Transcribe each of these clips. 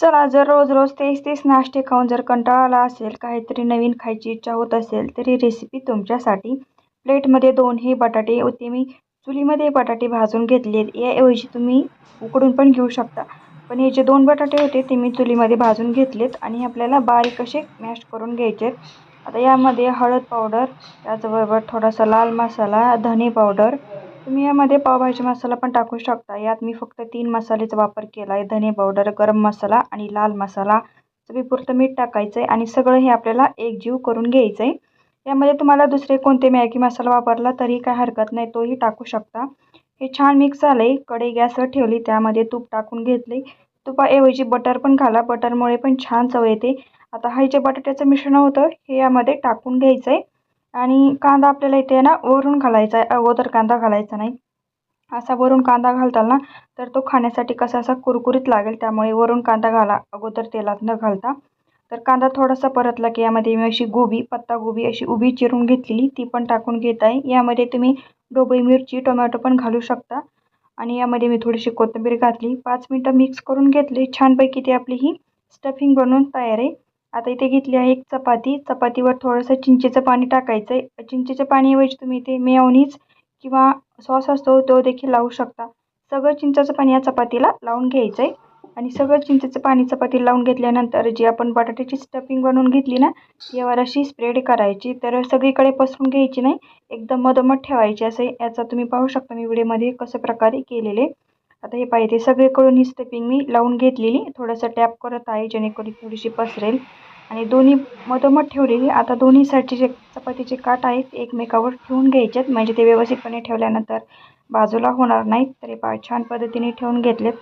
चला जर रोज रोज तेच तेच नाश्ते खाऊन जर कंटाळा आला असेल काहीतरी नवीन खायची इच्छा होत असेल तरी रेसिपी तुमच्यासाठी प्लेटमध्ये दोनही बटाटे होते. मी चुलीमध्ये बटाटे भाजून घेतलेत याऐवजी तुम्ही उकडून पण घेऊ शकता. पण हे जे दोन बटाटे होते ते मी चुलीमध्ये भाजून घेतलेत आणि आपल्याला बारीक असे मॅश करून घ्यायचे आता यामध्ये हळद पावडर त्याचबरोबर थोडासा लाल मसाला धने पावडर तुम्ही यामध्ये पावभाजी मसाला पण टाकू शकता. यात मी फक्त तीन मसाल्याचा वापर केला आहे धने पावडर गरम मसाला आणि लाल मसाला. चवीपुरतं मीठ टाकायचं आहे आणि सगळं हे आपल्याला एकजीव करून घ्यायचं आहे यामध्ये तुम्हाला दुसरे कोणते मॅगी मसाला वापरला तरी काय हरकत नाही. तोही टाकू शकता. हे छान मिक्स झालं आहे कढई गॅसवर ठेवली. त्यामध्ये तूप टाकून घेतले तुपाऐवजी बटर पण घाला. बटरमुळे पण छान चव येते. आता हे जे बटाट्याचं मिश्रण होतं हे यामध्ये टाकून घ्यायचं आहे आणि कांदा आपल्याला इथे ना वरून घालायचा आहे. अगोदर कांदा घालायचा नाही. असा वरून कांदा घालताल ना तर तो खाण्यासाठी कसा असा कुरकुरीत लागेल त्यामुळे वरून कांदा घाला. अगोदर तेलात न घालता. तर कांदा थोडासा परतला की यामध्ये मी अशी गोबी पत्ता गोबी अशी उभी चिरून घेतलेली ती पण टाकून घेत आहे. यामध्ये तुम्ही डोबई मिरची टोमॅटो पण घालू शकता. आणि यामध्ये मी थोडीशी कोथिंबीर घातली. पाच मिनटं मिक्स करून घेतली. छानपैकी ती आपली ही स्टफिंग बनवून तयार आहे. आता इथे घेतली आहे एक चपाती. चपातीवर थोडंसं चिंचेचं पाणी टाकायचं आहे चिंचेचं पाणीऐवजी तुम्ही इथे मेयोनीज किंवा सॉस असतो तो देखील लावू शकता. सगळं चिंचाचं पाणी या चपातीला लावून घ्यायचं आहे आणि सगळं चिंचेचं पाणी चपातीला लावून घेतल्यानंतर जी आपण बटाट्याची स्टफिंग बनवून घेतली ना यावर अशी स्प्रेड करायची. तर सगळीकडे पसरून घ्यायची नाही एकदम मधोमध ठेवायची असं. याचा तुम्ही पाहू शकता मी व्हिडिओमध्ये कसं प्रकारे केलेले. आता हे पाहिजे सगळीकडून ही स्टफिंग मी लावून घेतलेली. थोडंसं टॅप करत आहे जेणेकरून थोडीशी पसरेल. आणि दोन्ही मधोमध ठेवलेली आता दोन्ही साईडचे जे चपातीचे काट आहेत एकमेकावर ठेवून घ्यायचेत. म्हणजे ते व्यवस्थितपणे ठेवल्यानंतर बाजूला होणार नाहीत तरी पा छान पद्धतीने ठेवून घेतलेत.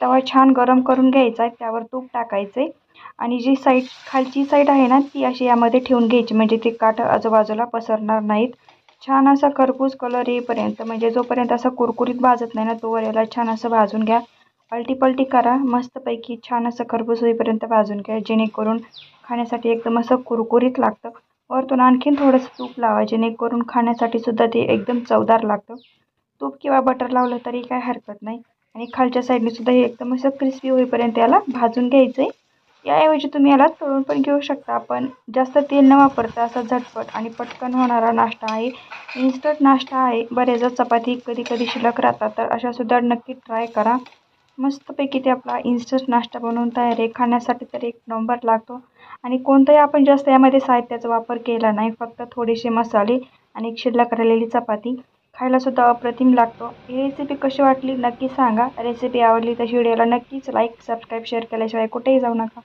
तवा छान गरम करून घ्यायचा आहे त्यावर तूप टाकायचं. आणि जी साईड खालची साईड आहे ना ती अशी यामध्ये ठेवून घ्यायची म्हणजे ते काठ आजूबाजूला पसरणार नाहीत. छान असा खरपूस कलर येईपर्यंत म्हणजे जोपर्यंत असं कुरकुरीत भाजत नाही ना तोवर याला छान असं भाजून घ्या. पलटी पलटी करा. मस्तपैकी छान असं खरबूज होईपर्यंत भाजून घ्या. जेणेकरून खाण्यासाठी एकदम असं कुरकुरीत लागतं. वरतून आणखीन थोडंसं तूप लावा. जेणेकरून खाण्यासाठी सुद्धा ते एकदम चवदार लागतं. तूप किंवा बटर लावलं तरी काय हरकत नाही. आणि खालच्या साईडने सुद्धा हे एकदम असं क्रिस्पी होईपर्यंत याला भाजून घ्यायचं आहे याऐवजी तुम्ही याला तळून पण घेऊ शकता. पण जास्त तेल न वापरता असा झटपट आणि पटकन होणारा नाश्ता आहे. इन्स्टंट नाश्ता आहे. बरेचदा चपाती कधी कधी शिल्लक राहतात. तर अशासुद्धा नक्की ट्राय करा. मस्तपैकी ते आपला इन्स्टंट नाश्ता बनवून तयार आहे. खाण्यासाठी तर एक नंबर लागतो. आणि कोणतंही आपण जास्त यामध्ये साहित्याचा वापर केला नाही फक्त थोडेसे मसाले आणि शिल्लक राहिलेली चपाती. खायलासुद्धा अप्रतिम लागतो. ही रेसिपी कशी वाटली नक्की सांगा. रेसिपी आवडली तर व्हिडिओला नक्कीच लाईक सबस्क्राईब शेअर केल्याशिवाय कुठेही जाऊ नका.